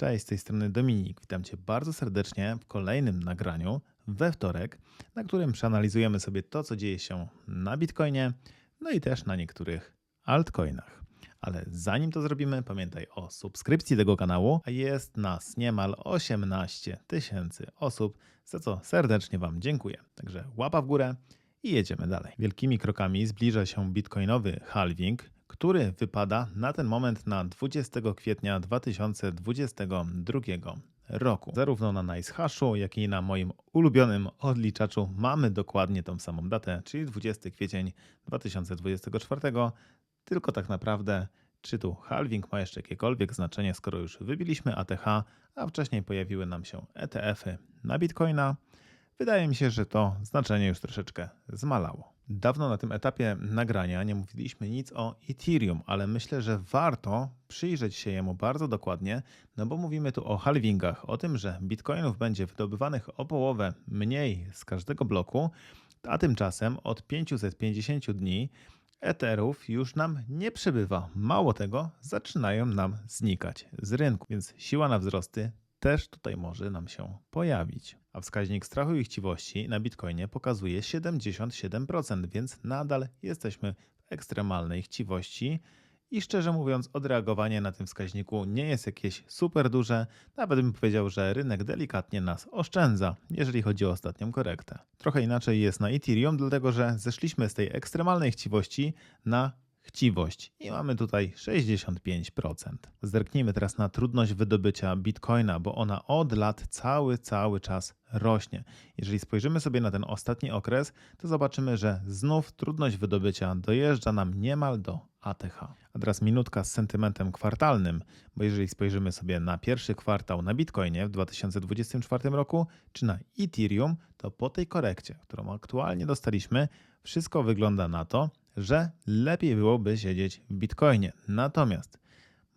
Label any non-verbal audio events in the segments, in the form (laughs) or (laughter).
Cześć, z tej strony Dominik. Witam Cię bardzo serdecznie w kolejnym nagraniu we wtorek, na którym przeanalizujemy sobie to, co dzieje się na Bitcoinie, no i też na niektórych altcoinach. Ale zanim to zrobimy, pamiętaj o subskrypcji tego kanału, a jest nas niemal 18 tysięcy osób, za co serdecznie Wam dziękuję. Także łapa w górę i jedziemy dalej. Wielkimi krokami zbliża się bitcoinowy halving, który wypada na ten moment na 20 kwietnia 2022 roku. Zarówno na NiceHashu, jak i na moim ulubionym odliczaczu mamy dokładnie tą samą datę, czyli 20 kwiecień 2024. Tylko tak naprawdę, czy tu halving ma jeszcze jakiekolwiek znaczenie, skoro już wybiliśmy ATH, a wcześniej pojawiły nam się ETF-y na Bitcoina? Wydaje mi się, że to znaczenie już troszeczkę zmalało. Dawno na tym etapie nagrania nie mówiliśmy nic o Ethereum, ale myślę, że warto przyjrzeć się jemu bardzo dokładnie, no bo mówimy tu o halvingach, o tym, że bitcoinów będzie wydobywanych o połowę mniej z każdego bloku, a tymczasem od 550 dni Etherów już nam nie przybywa. Mało tego, zaczynają nam znikać z rynku, więc siła na wzrosty też tutaj może nam się pojawić. A wskaźnik strachu i chciwości na Bitcoinie pokazuje 77%, więc nadal jesteśmy w ekstremalnej chciwości. I szczerze mówiąc, odreagowanie na tym wskaźniku nie jest jakieś super duże. Nawet bym powiedział, że rynek delikatnie nas oszczędza, jeżeli chodzi o ostatnią korektę. Trochę inaczej jest na Ethereum, dlatego że zeszliśmy z tej ekstremalnej chciwości na chciwość i mamy tutaj 65%. Zerknijmy teraz na trudność wydobycia bitcoina, bo ona od lat cały, cały czas rośnie. Jeżeli spojrzymy sobie na ten ostatni okres, to zobaczymy, że znów trudność wydobycia dojeżdża nam niemal do ATH. A teraz minutka z sentymentem kwartalnym, bo jeżeli spojrzymy sobie na pierwszy kwartał na Bitcoinie w 2024 roku, czy na Ethereum, to po tej korekcie, którą aktualnie dostaliśmy, wszystko wygląda na to, że lepiej byłoby siedzieć w Bitcoinie. Natomiast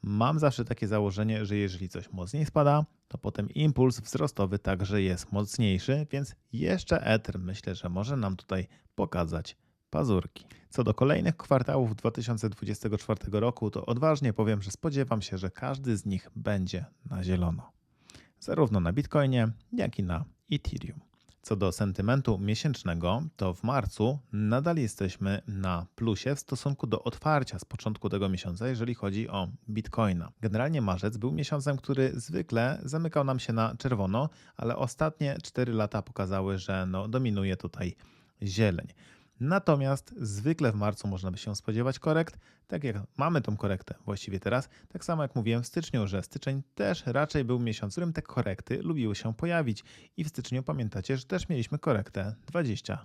mam zawsze takie założenie, że jeżeli coś mocniej spada, to potem impuls wzrostowy także jest mocniejszy, więc jeszcze Ether myślę, że może nam tutaj pokazać pazurki. Co do kolejnych kwartałów 2024 roku, to odważnie powiem, że spodziewam się, że każdy z nich będzie na zielono. Zarówno na Bitcoinie, jak i na Ethereum. Co do sentymentu miesięcznego, to w marcu nadal jesteśmy na plusie w stosunku do otwarcia z początku tego miesiąca, jeżeli chodzi o Bitcoina. Generalnie marzec był miesiącem, który zwykle zamykał nam się na czerwono, ale ostatnie 4 lata pokazały, że no, dominuje tutaj zieleń. Natomiast zwykle w marcu można by się spodziewać korekt, tak jak mamy tą korektę właściwie teraz, tak samo jak mówiłem w styczniu, że styczeń też raczej był miesiąc, w którym te korekty lubiły się pojawić i w styczniu pamiętacie, że też mieliśmy korektę 20%.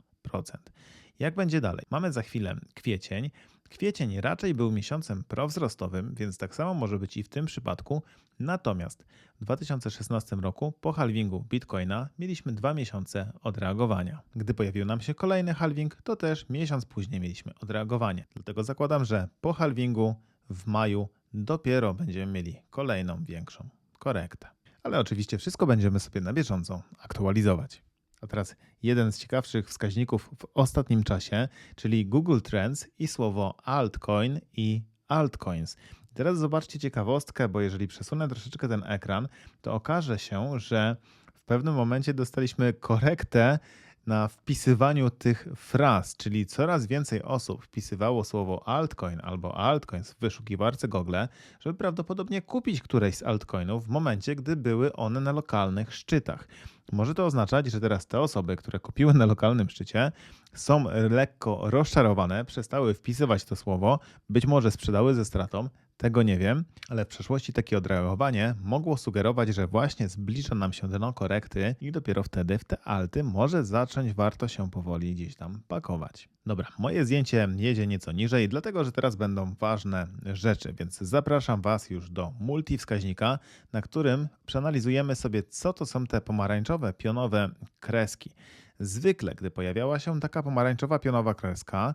Jak będzie dalej? Mamy za chwilę kwiecień. Kwiecień raczej był miesiącem prowzrostowym, więc tak samo może być i w tym przypadku. Natomiast w 2016 roku po halvingu Bitcoina mieliśmy dwa miesiące odreagowania. Gdy pojawił nam się kolejny halving, to też miesiąc później mieliśmy odreagowanie. Dlatego zakładam, że po halvingu w maju dopiero będziemy mieli kolejną większą korektę. Ale oczywiście wszystko będziemy sobie na bieżąco aktualizować. A teraz jeden z ciekawszych wskaźników w ostatnim czasie, czyli Google Trends i słowo altcoin i altcoins. Teraz zobaczcie ciekawostkę, bo jeżeli przesunę troszeczkę ten ekran, to okaże się, że w pewnym momencie dostaliśmy korektę na wpisywaniu tych fraz, czyli coraz więcej osób wpisywało słowo altcoin albo altcoins w wyszukiwarce Google, żeby prawdopodobnie kupić któreś z altcoinów w momencie, gdy były one na lokalnych szczytach. Może to oznaczać, że teraz te osoby, które kupiły na lokalnym szczycie, są lekko rozczarowane, przestały wpisywać to słowo, być może sprzedały ze stratą, tego nie wiem, ale w przeszłości takie odreagowanie mogło sugerować, że właśnie zbliża nam się dno korekty i dopiero wtedy w te alty może zacząć warto się powoli gdzieś tam pakować. Dobra, moje zdjęcie jedzie nieco niżej, dlatego że teraz będą ważne rzeczy, więc zapraszam Was już do multiwskaźnika, na którym przeanalizujemy sobie, co to są te pomarańczowe, pionowe kreski. Zwykle, gdy pojawiała się taka pomarańczowa pionowa kreska,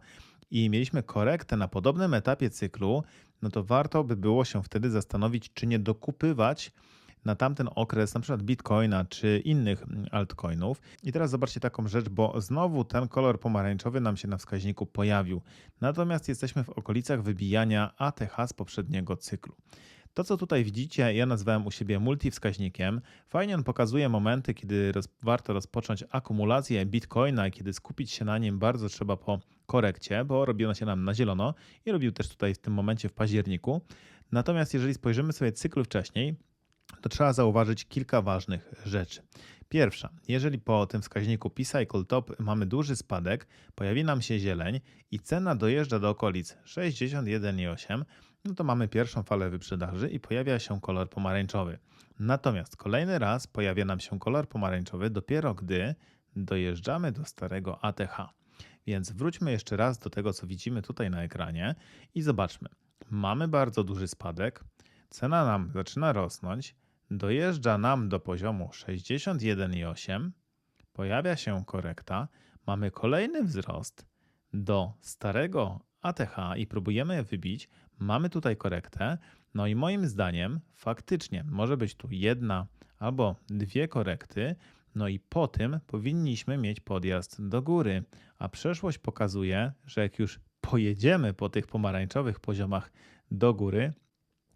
i mieliśmy korektę na podobnym etapie cyklu, no to warto by było się wtedy zastanowić, czy nie dokupywać na tamten okres, na przykład Bitcoina czy innych altcoinów. I teraz zobaczcie taką rzecz, bo znowu ten kolor pomarańczowy nam się na wskaźniku pojawił. Natomiast jesteśmy w okolicach wybijania ATH z poprzedniego cyklu. To, co tutaj widzicie, ja nazwałem u siebie multiwskaźnikiem. Fajnie on pokazuje momenty, kiedy roz, warto rozpocząć akumulację bitcoina kiedy skupić się na nim bardzo trzeba po korekcie, bo robiło się nam na zielono i robił też tutaj w tym momencie w październiku. Natomiast jeżeli spojrzymy sobie cykl wcześniej, to trzeba zauważyć kilka ważnych rzeczy. Pierwsza, jeżeli po tym wskaźniku P-Cycle Top mamy duży spadek, pojawi nam się zieleń i cena dojeżdża do okolic 61,8, no to mamy pierwszą falę wyprzedaży i pojawia się kolor pomarańczowy. Natomiast kolejny raz pojawia nam się kolor pomarańczowy dopiero gdy dojeżdżamy do starego ATH. Więc wróćmy jeszcze raz do tego, co widzimy tutaj na ekranie i zobaczmy. Mamy bardzo duży spadek, cena nam zaczyna rosnąć, dojeżdża nam do poziomu 61,8, pojawia się korekta, mamy kolejny wzrost do starego ATH i próbujemy je wybić, mamy tutaj korektę, no i moim zdaniem faktycznie może być tu jedna albo dwie korekty, no i po tym powinniśmy mieć podjazd do góry, a przeszłość pokazuje, że jak już pojedziemy po tych pomarańczowych poziomach do góry,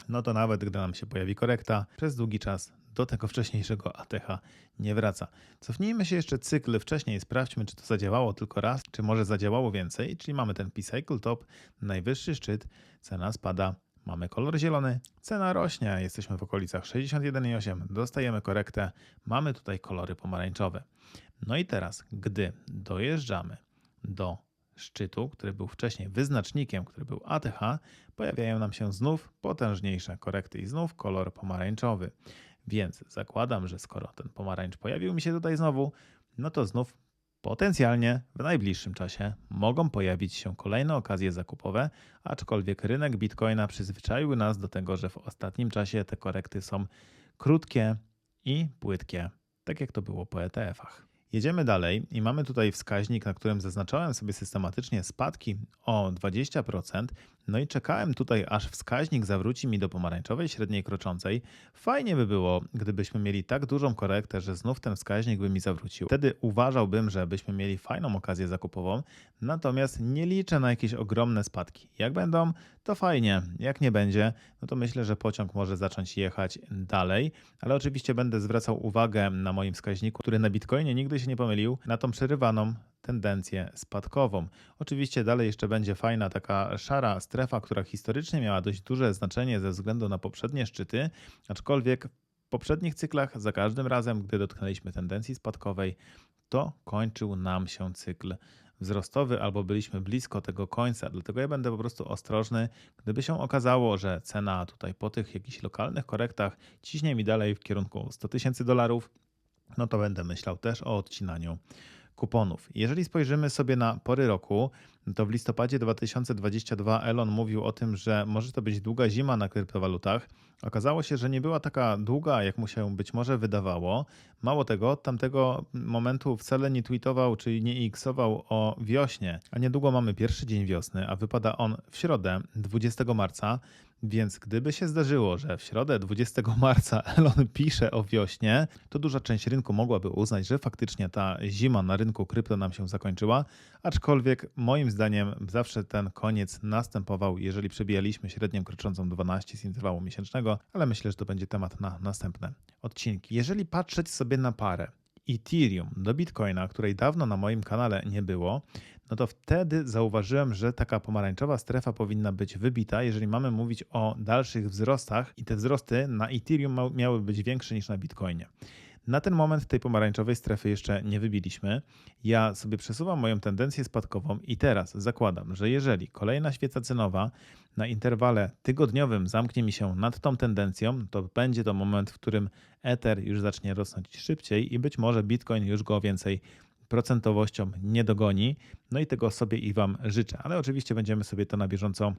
no to nawet gdy nam się pojawi korekta, przez długi czas do tego wcześniejszego ATH nie wraca. Cofnijmy się jeszcze cykl wcześniej, sprawdźmy, czy to zadziałało tylko raz, czy może zadziałało więcej, czyli mamy ten P-Cycle Top, najwyższy szczyt, cena spada, mamy kolor zielony, cena rośnie, jesteśmy w okolicach 61,8, dostajemy korektę, mamy tutaj kolory pomarańczowe. No i teraz, gdy dojeżdżamy do szczytu, który był wcześniej wyznacznikiem, który był ATH, pojawiają nam się znów potężniejsze korekty i znów kolor pomarańczowy. Więc zakładam, że skoro ten pomarańcz pojawił mi się tutaj znowu, no to znów potencjalnie w najbliższym czasie mogą pojawić się kolejne okazje zakupowe, aczkolwiek rynek bitcoina przyzwyczaił nas do tego, że w ostatnim czasie te korekty są krótkie i płytkie, tak jak to było po ETF-ach. Jedziemy dalej i mamy tutaj wskaźnik, na którym zaznaczałem sobie systematycznie spadki o 20%, no i czekałem tutaj, aż wskaźnik zawróci mi do pomarańczowej średniej kroczącej. Fajnie by było, gdybyśmy mieli tak dużą korektę, że znów ten wskaźnik by mi zawrócił. Wtedy uważałbym, że byśmy mieli fajną okazję zakupową, natomiast nie liczę na jakieś ogromne spadki. Jak będą, to fajnie. Jak nie będzie, no to myślę, że pociąg może zacząć jechać dalej, ale oczywiście będę zwracał uwagę na moim wskaźniku, który na Bitcoinie nigdy się nie pomylił, na tą przerywaną tendencję spadkową. Oczywiście dalej jeszcze będzie fajna taka szara strefa, która historycznie miała dość duże znaczenie ze względu na poprzednie szczyty, aczkolwiek w poprzednich cyklach za każdym razem, gdy dotknęliśmy tendencji spadkowej, to kończył nam się cykl wzrostowy albo byliśmy blisko tego końca. Dlatego ja będę po prostu ostrożny. Gdyby się okazało, że cena tutaj po tych jakichś lokalnych korektach ciśnie mi dalej w kierunku 100 tysięcy dolarów, no to będę myślał też o odcinaniu kuponów. Jeżeli spojrzymy sobie na pory roku, to w listopadzie 2022 Elon mówił o tym, że może to być długa zima na kryptowalutach. Okazało się, że nie była taka długa, jak mu się być może wydawało. Mało tego, od tamtego momentu wcale nie tweetował czy nie xował o wiośnie. A niedługo mamy pierwszy dzień wiosny, a wypada on w środę 20 marca. Więc gdyby się zdarzyło, że w środę 20 marca (laughs) Elon pisze o wiośnie, to duża część rynku mogłaby uznać, że faktycznie ta zima na rynku krypto nam się zakończyła, aczkolwiek moim zdaniem zawsze ten koniec następował, jeżeli przebijaliśmy średnią kroczącą 12 z interwału miesięcznego, ale myślę, że to będzie temat na następne odcinki. Jeżeli patrzeć sobie na parę Ethereum do Bitcoina, której dawno na moim kanale nie było, no to wtedy zauważyłem, że taka pomarańczowa strefa powinna być wybita, jeżeli mamy mówić o dalszych wzrostach i te wzrosty na Ethereum miały być większe niż na Bitcoinie. Na ten moment tej pomarańczowej strefy jeszcze nie wybiliśmy. Ja sobie przesuwam moją tendencję spadkową i teraz zakładam, że jeżeli kolejna świeca cenowa na interwale tygodniowym zamknie mi się nad tą tendencją, to będzie to moment, w którym Ether już zacznie rosnąć szybciej i być może Bitcoin już go więcej procentowością nie dogoni. No i tego sobie i Wam życzę, ale oczywiście będziemy sobie to na bieżąco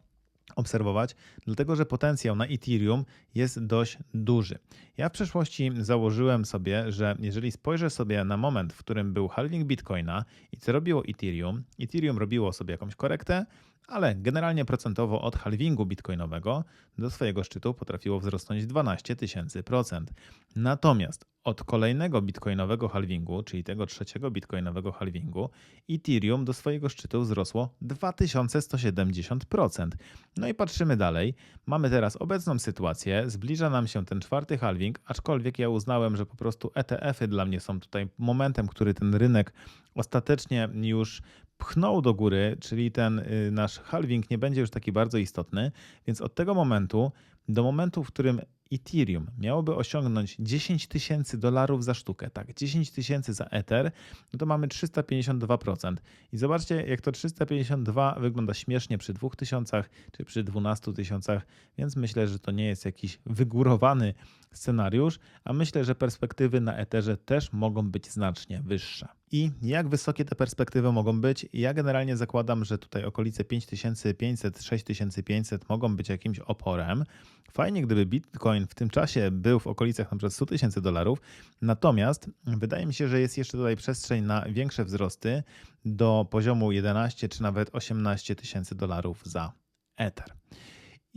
obserwować, dlatego że potencjał na Ethereum jest dość duży. Ja w przeszłości założyłem sobie, że jeżeli spojrzę sobie na moment, w którym był halving Bitcoina i co robiło Ethereum, Ethereum robiło sobie jakąś korektę, ale generalnie procentowo od halvingu bitcoinowego do swojego szczytu potrafiło wzrosnąć 12 tysięcy procent. Natomiast od kolejnego bitcoinowego halvingu, czyli tego trzeciego bitcoinowego halvingu, Ethereum do swojego szczytu wzrosło 2170%. No i patrzymy dalej. Mamy teraz obecną sytuację, zbliża nam się ten czwarty halving, aczkolwiek ja uznałem, że po prostu ETF-y dla mnie są tutaj momentem, który ten rynek ostatecznie już pchnął do góry, czyli ten y, nasz halving nie będzie już taki bardzo istotny, więc od tego momentu do momentu, w którym Ethereum miałoby osiągnąć 10 tysięcy dolarów za sztukę, tak, 10 tysięcy za Ether, no to mamy 352%. I zobaczcie, jak to 352 wygląda śmiesznie przy 2000 czy przy 12 tysiącach, więc myślę, że to nie jest jakiś wygórowany scenariusz, a myślę, że perspektywy na Etherze też mogą być znacznie wyższe. I jak wysokie te perspektywy mogą być? Ja generalnie zakładam, że tutaj okolice 5500-6500 mogą być jakimś oporem. Fajnie, gdyby Bitcoin w tym czasie był w okolicach np. 100 tysięcy dolarów, natomiast wydaje mi się, że jest jeszcze tutaj przestrzeń na większe wzrosty do poziomu 11 czy nawet 18 tysięcy dolarów za Ether.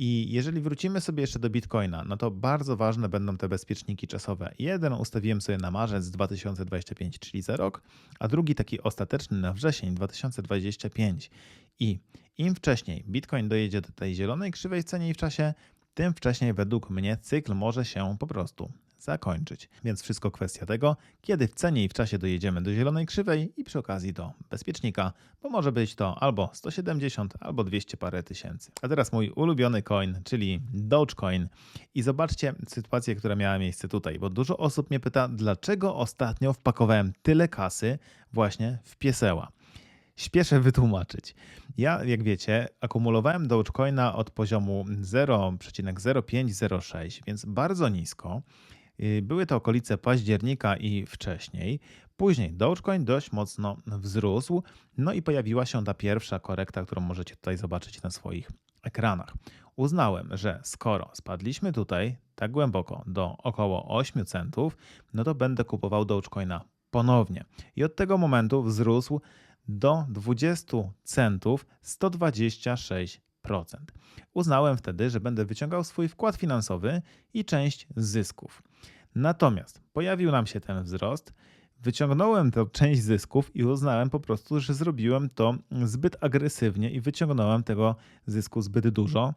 I jeżeli wrócimy sobie jeszcze do Bitcoina, no to bardzo ważne będą te bezpieczniki czasowe. Jeden ustawiłem sobie na marzec 2025, czyli za rok, a drugi taki ostateczny na wrzesień 2025. I im wcześniej Bitcoin dojedzie do tej zielonej krzywej cenie i w czasie, tym wcześniej według mnie cykl może się po prostu zakończyć. Więc wszystko kwestia tego, kiedy w cenie i w czasie dojedziemy do zielonej krzywej i przy okazji do bezpiecznika, bo może być to albo 170, albo 200 parę tysięcy. A teraz mój ulubiony coin, czyli Dogecoin. I zobaczcie sytuację, która miała miejsce tutaj, bo dużo osób mnie pyta, dlaczego ostatnio wpakowałem tyle kasy właśnie w pieseła śpieszę wytłumaczyć. Ja, jak wiecie, akumulowałem Dogecoina od poziomu 0,0506, więc bardzo nisko. Y, były to okolice października i wcześniej. Później Dogecoin dość mocno wzrósł, no i pojawiła się ta pierwsza korekta, którą możecie tutaj zobaczyć na swoich ekranach. Uznałem, że skoro spadliśmy tutaj tak głęboko do około 8 centów, no to będę kupował Dogecoina ponownie. I od tego momentu wzrósł do 20 centów 126%. Uznałem wtedy, że będę wyciągał swój wkład finansowy i część zysków. Natomiast pojawił nam się ten wzrost, wyciągnąłem tę część zysków i uznałem po prostu, że zrobiłem to zbyt agresywnie i wyciągnąłem tego zysku zbyt dużo.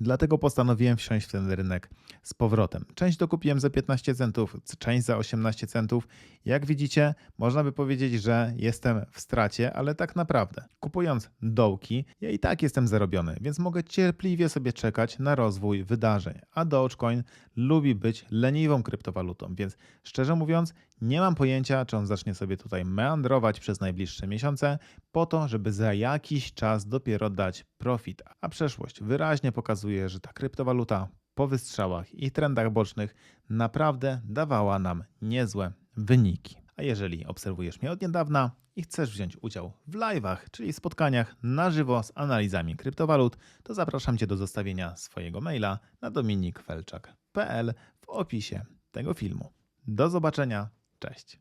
Dlatego postanowiłem wsiąść w ten rynek z powrotem. Część dokupiłem za 15 centów, część za 18 centów. Jak widzicie, można by powiedzieć, że jestem w stracie, ale tak naprawdę kupując dołki, ja i tak jestem zarobiony, więc mogę cierpliwie sobie czekać na rozwój wydarzeń. A Dogecoin lubi być leniwą kryptowalutą, więc szczerze mówiąc, nie mam pojęcia, czy on zacznie sobie tutaj meandrować przez najbliższe miesiące, po to, żeby za jakiś czas dopiero dać profit. A przeszłość wyraźnie pokazuje, że ta kryptowaluta po wystrzałach i trendach bocznych naprawdę dawała nam niezłe wyniki. A jeżeli obserwujesz mnie od niedawna i chcesz wziąć udział w live'ach, czyli spotkaniach na żywo z analizami kryptowalut, to zapraszam Cię do zostawienia swojego maila na dominikfelczak.pl w opisie tego filmu. Do zobaczenia, cześć.